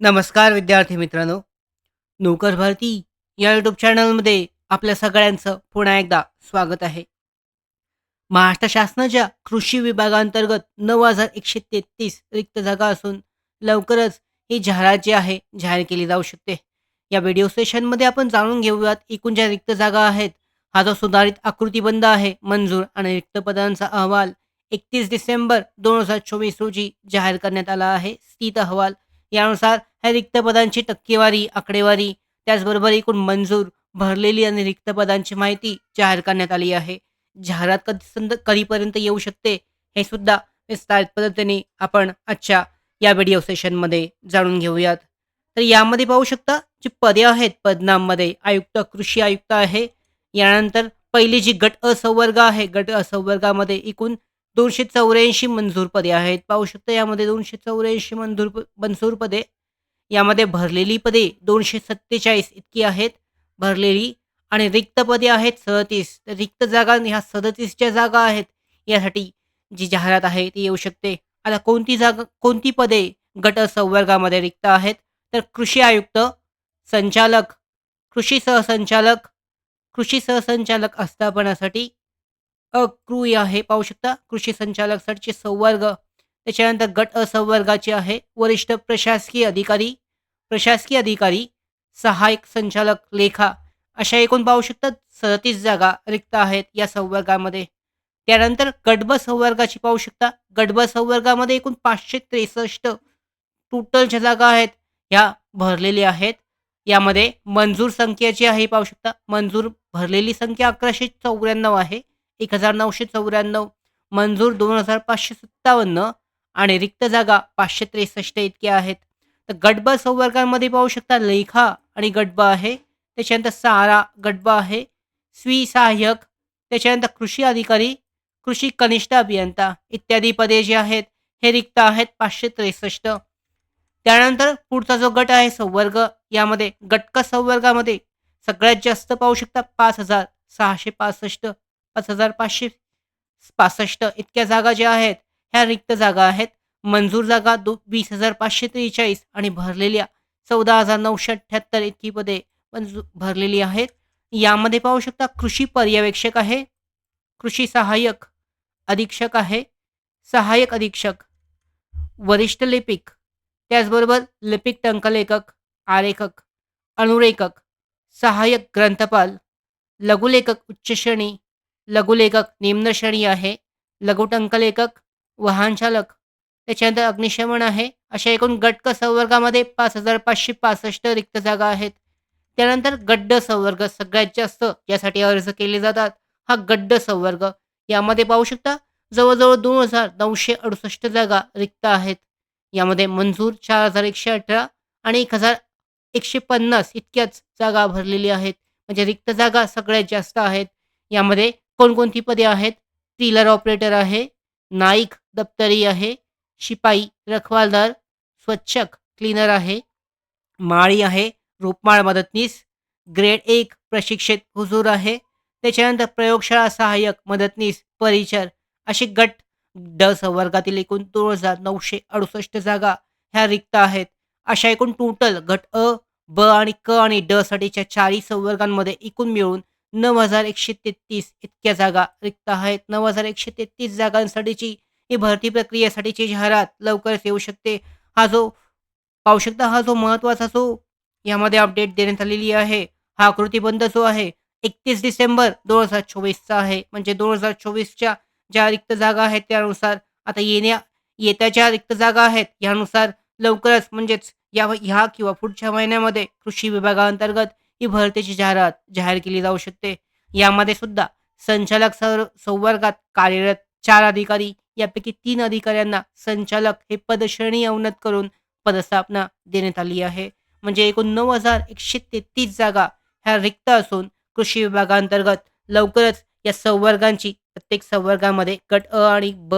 नमस्कार विद्यार्थी मित्रांनो. नोकर भारती या यूट्यूब चॅनलमध्ये आपल्या सगळ्यांचं पुन्हा एकदा स्वागत आहे. महाराष्ट्र शासनाच्या कृषी विभागांतर्गत नऊ हजार एकशे तेहतीस रिक्त जागा असून लवकरच ही जाहिरात जी आहे जाहीर केली जाऊ शकते. या व्हिडिओ सेशनमध्ये आपण जाणून घेऊयात एकूण ज्या रिक्त जागा आहेत हा जो सुधारित आकृतीबंध आहे मंजूर आणि रिक्त पदांचा अहवाल एकतीस डिसेंबर दोन हजार चोवीस रोजी जाहीर करण्यात आला आहे. स्थित अहवाल यानुसार ह्या रिक्त पदांची टक्केवारी आकडेवारी त्याचबरोबर एकूण मंजूर भरलेली आणि रिक्त पदांची माहिती जाहीर करण्यात आली आहे. जाहिरात कधी संद कधीपर्यंत येऊ शकते हे सुद्धा विस्तारित पद्धतीने आपण आजच्या या व्हिडिओ सेशनमध्ये जाणून घेऊयात. तर यामध्ये पाहू शकता जी पदे आहेत पदनाममध्ये आयुक्त कृषी आयुक्त आहे. यानंतर पहिली जी गट असंवर्ग आहे गट असंवर्गामध्ये एकूण दोनशे चौऱ्याऐंशी मंजूर पदे आहेत. पाहू शकता यामध्ये दोनशे चौऱ्याऐंशी मंजूर मंजूर पदे यामध्ये भरलेली पदे दोनशे सत्तेचाळीस इतकी आहेत. भरलेली आणि रिक्त पदे आहेत सदतीस. तर रिक्त जागा ह्या सदतीसच्या जागा आहेत यासाठी जी जाहिरात आहे ती येऊ शकते. आता कोणती जागा कोणती पदे गट संवर्गामध्ये रिक्त आहेत? तर कृषी आयुक्त संचालक कृषी सहसंचालक कृषी सहसंचालक आस्थापनासाठी अकृ आहे पाहू शकता. कृषी संचालकसाठी संवर्ग त्याच्यानंतर गट असंवर्गाचे आहे. वरिष्ठ प्रशासकीय अधिकारी प्रशासकीय अधिकारी सहाय्यक संचालक लेखा अशा एकूण पाहू शकतात सदतीस जागा रिक्त आहेत या संवर्गामध्ये. त्यानंतर गटब संवर्गाची पाहू शकता. गटब संवर्गामध्ये एकूण पाचशे त्रेसष्ट टोटल ज्या जागा आहेत ह्या भरलेल्या आहेत. यामध्ये मंजूर संख्या जी आहे पाहू शकता. मंजूर भरलेली संख्या अकराशे चौऱ्याण्णव आहे एक हजार नऊशे चौऱ्याण्णव. मंजूर दोन हजार पाचशे सत्तावन्न आणि रिक्त जागा पाचशे त्रेसष्ट इतक्या आहेत. तर गटबा संवर्गांमध्ये पाहू शकता लेखा आणि गटबा आहे. त्याच्यानंतर सारा गटबा आहे. स्वी सहाय्यक त्याच्यानंतर कृषी अधिकारी कृषी कनिष्ठ अभियंता इत्यादी पदे जे आहेत हे रिक्त आहेत पाचशे त्रेसष्ट. त्यानंतर पुढचा जो गट आहे संवर्ग यामध्ये गटक संवर्गामध्ये सगळ्यात जास्त पाहू शकता पाच हजार सहाशे पासष्ट पाच हजार पाचशे पासष्ट इतक्या जागा ज्या आहेत ह्या रिक्त जागा आहेत. मंजूर जागा दो वीस हजार पाचशे त्रेचाळीस आणि भरलेल्या चौदा हजार नऊशे अठ्ठ्याहत्तर इतकी पदे मंजूर भरलेली आहेत. यामध्ये पाहू शकता कृषी पर्यवेक्षक आहे कृषी सहाय्यक अधीक्षक आहे सहाय्यक अधीक्षक वरिष्ठ लिपिक त्याचबरोबर लिपिक टंकलेखक आरेखक अनुरेखक सहाय्यक ग्रंथपाल लघुलेखक उच्च श्रेणी लघुलेखक निम्न श्रेणी आहे लघुटंकलेखक वाहनचालक त्याच्यानंतर अग्निशमन आहे. अशा एकूण गटक संवर्गामध्ये पाच हजार पाचशे पासष्ट रिक्त जागा आहेत. त्यानंतर गड्ड संवर्ग सगळ्यात जास्त यासाठी अर्ज केले जातात. हा गड्ड संवर्ग. यामध्ये पाहू शकता जवळजवळ दोन हजार नऊशे अडुसष्ट जागा रिक्त आहेत. यामध्ये मंजूर चार हजार एकशे अठरा आणि एक हजार एकशे पन्नास इतक्याच जागा भरलेली आहेत. म्हणजे रिक्त जागा सगळ्यात जास्त आहेत. यामध्ये कोणकोणती पदे आहेत? टीलर ऑपरेटर आहे. नाईक दप्तरी आहे. शिपाई रखवालदार स्वच्छक क्लीनर आहे. माळी आहे रूपमाळ मदतनीस. ग्रेड एक प्रशिक्षित हुजूर आहे. त्याच्यानंतर प्रयोगशाळा सहाय्यक मदतनीस परिचर असे गट ड संवर्गातील एकूण दोन हजार नऊशे अडुसष्ट जागा ह्या रिक्त आहेत. अशा एकूण टोटल गट अ ब आणि क आणि ड साठीच्या चारही संवर्गांमध्ये एकूण मिळून नऊ हजार एकशे तेहतीस इतक्या जागा रिक्त आहेत. नऊ हजार एकशे तेहतीस जागांसाठीची ही भरती प्रक्रियेसाठीची जाहिरात लवकरच येऊ शकते. हा जो पाहू शकता हा जो महत्त्वाचा जो यामध्ये अपडेट देण्यात आलेली आहे हा आकृतीबंध जो आहे एकतीस डिसेंबर दोन हजार चोवीसचा आहे. म्हणजे दोन हजार चोवीसच्या ज्या रिक्त जागा आहेत त्यानुसार आता येण्या येत्या ज्या रिक्त जागा आहेत यानुसार लवकरच म्हणजेच या ह्या किंवा पुढच्या महिन्यामध्ये कृषी विभागाअंतर्गत ही भरतीची जाहिरात जाहीर केली जाऊ शकते. यामध्ये सुद्धा संचालक सर संवर्गात कार्यरत चार अधिकारी यापैकी तीन अधिकाऱ्यांना संचालक हे पदश्रेणी अवनत करून पदस्थापना देण्यात आली आहे. म्हणजे एकूण नऊ हजार एकशे तेहतीस जागा ह्या रिक्त असून कृषी विभागांतर्गत लवकरच या संवर्गांची प्रत्येक संवर्गामध्ये गट अ आणि ब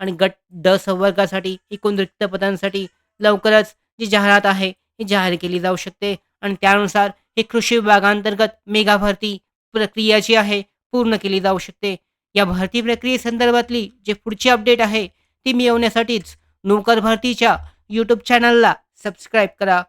आणि गट ड संवर्गासाठी एकूण रिक्त पदांसाठी लवकरच जी जाहिरात आहे ही जाहीर केली जाऊ शकते. आणि त्यानुसार हे कृषी विभागांतर्गत मेगा भरती प्रक्रिया जी आहे पूर्ण केली जाऊ शकते. या भरती प्रक्रियेसंदर्भातली जे पुढची अपडेट आहे ती मिळवण्यासाठीच नोकर भरतीच्या यूट्यूब चॅनलला सबस्क्राईब करा.